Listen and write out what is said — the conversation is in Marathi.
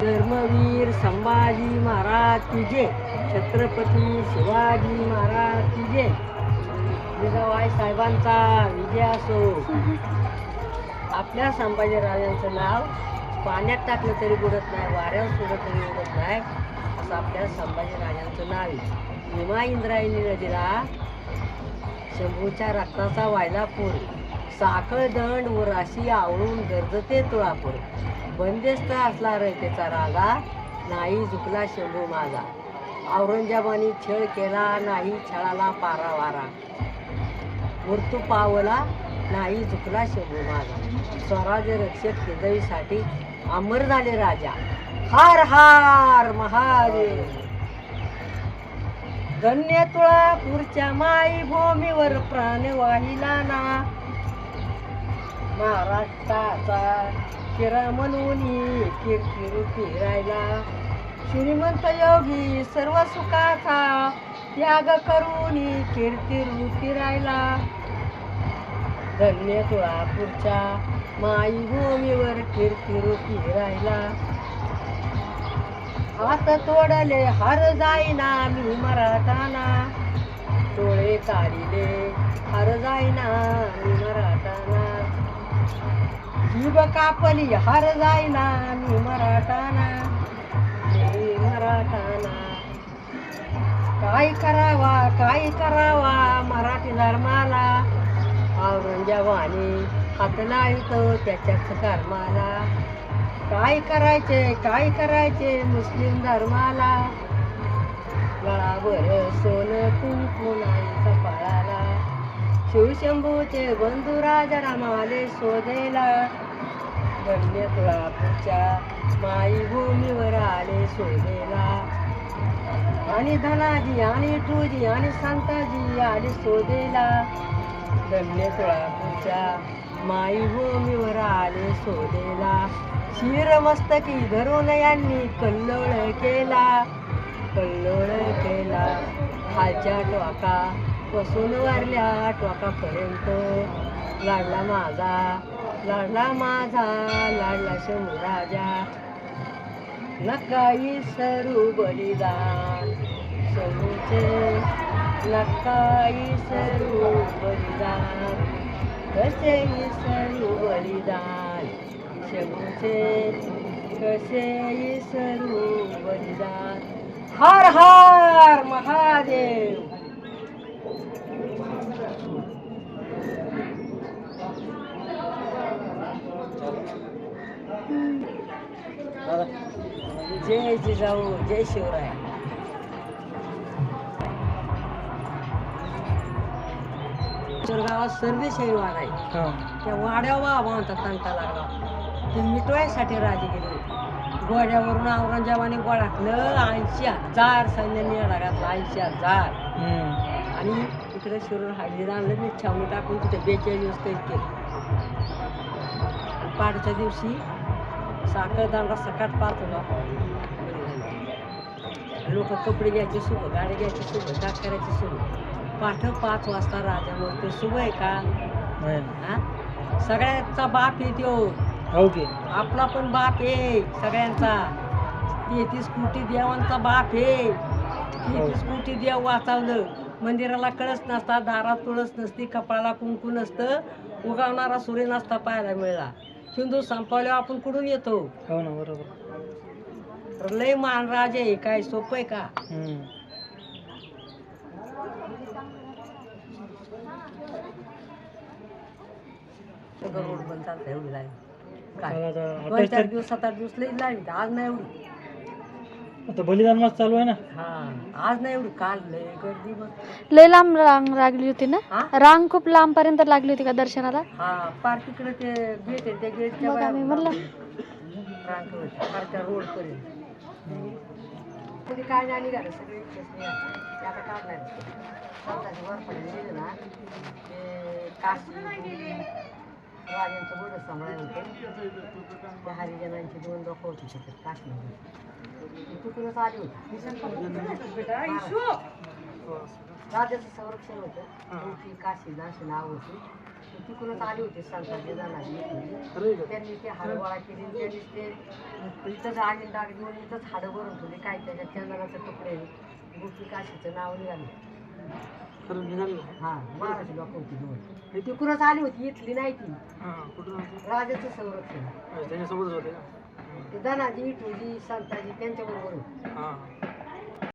धर्मवीर संभाजी महाराज की जय. छत्रपती शिवाजी महाराज की जय. जिजाबाई साहेबांचा विजय असो. आपल्या संभाजीराजांचं नाव पाण्यात टाकलं तरी बुडत नाही वाऱ्यावर सोडलं तरी उडत नाही असं आपल्या संभाजीराजांचं नाव आहे. भीमा इंद्रायणी नदीला शंभूच्या रक्ताचा वायदा पूर साखळ दंड व राशी आवळून गरजते तुळापूर. बंदिस्त असला रयतेचा राजा नाही झुकला शंभू माझा. औरंगजेबाने छळ केला नाही छळाला पारा वारा मृत्यू पावला नाही झुकला शंभू माझा. स्वराज्य रक्षक हृदयीसाठी अमर झाले राजा. हार हार महादेव. धन्य तुळापूरच्या माई भूमीवर प्राण वाहिला ना महाराष्ट्राचा किरामनुनी म्हणून कीर्ती राहिला श्रीमंत योगी सर्व सुखाचा त्याग करून कीर्ती रूपी राहिला धन्य तुळापूरच्या माई भूमीवर कीर्ती राहिला हात तोडले हर जाईना मी मराठाना. डोळे काढिले हर जाईना मी मराठाना. युग कापली हर जाईना मी मराठाना. मी मराठाना. काय करावा काय करावा मराठी धर्माला. औरंगजेबाने हात लावितो त्याच्याच धर्माला काय करायचे काय करायचे मुस्लिम धर्माला? गळावर सोनं कुंकू शिवशंभूचे बंधू राजा रामाले शोधेला धन्य तुळापूरच्या माई भूमीवर आले शोधेला आणि धनाजी आणि टूजी आणि संताजी आले शोधेला धन्य तुळापूरच्या माई भूमीवर आले शोधेला शिरमस्तकी धरून यांनी कल्लोळ केला. कल्लोळ केला. हाच्या टोका पासून वारल्या टोकापर्यंत लाडला माझा लाडला माझा लाडला शंभू राजा. नकाई सरू बलिदान. शंभूचे नकाई सरू बलिदान. कसे सरू बलिदान? शंभूचे कसे सरू बलिदान? हर हर महादेव! जय जिजाऊ जय शिवराय. गावात सर्वेशाही वाडा आहे. त्या वाड्यावर बाबा म्हणतात तंटा लागला. ते मिटवायसाठी राजे गेले. गोड्यावरून औरंगजेबाने गोळाकलं ऐंशी हजार सैन्यांनी घातला ऐंशी हजार. आणि इकडे शिरूर हळदीला आणलं मी छावणी टाकून तिथे बेचाळीस केलं. पाडच्या दिवशी साखरदांडा सकाट पाच लोक कपडे घ्यायचे सुब गाडी घ्यायची सुब डाक करायची सुब पाठ पाच वाजता राजा म्हणतो शुभ आहे का? हा? सगळ्यांचा बाप येतो ओके आपला पण बाप आहे सगळ्यांचा. तेहतीस कोटी देवांचा बाप आहे. तेहतीस कोटी देव वाचवलं. मंदिराला कळस नसता दारात तुळस नसती कपाळाला कुंकू नसतं. उगावणारा सूर्य नसता पाहायला मिळाला. हिंदू संपवल्यावर आपण कुठून येतो? हो ना बरोबर. लय मान राजे आहे काय सोपं आहे का? हम्म. सगळं रोड बंद चालतं एवढी लाईन. काय? मला आता दोन अठ्ठावीस चार तारीख दिवस सात आठ दिवस लई लाईन आज नाही एवढी. आता बलिदान मास चालू आहे ना? हा आज नाही एवढी काल लय गर्दी बघ लय लांब रांग लागली होती ना? हा? रांग खूप लांब पर्यंत लागली होती का दर्शनाला? हा पार तिकडे ते गेट आहे त्या गेटच्या बघा मी म्हणलं. रांग पार त्या रोड पर्यंत कोणी काय नाही निघालं सगळे इथेच निघाले. ते आता काढणार स्वतःचे वर पडले गेले ना. ते काशी राजांचं होतं. त्या हरिजनांची दोन लोक होती त्याच्यात काशीमध्ये. तिकडूनच आली होती राजाचं संरक्षण होतं. ती काशी अशी नाव होती. तिकडूनच आली होती संतांची जाणारी त्यांनी ते हाडं गोळा केली त्यांनी ते इथंच आगी डाग देऊन इथंच हाडं भरून ठेवली. काय त्याच्यात चंदनाचे तुकडे गोपी काशीचं नाव निघालं? हा महाराज लोक होती दोन. तिकडूनच आली होती इथली नाही ती. हां? राजाचं संरक्षण. होते धनाजी इटूजी संताजी त्यांच्याबरोबर होती. हां.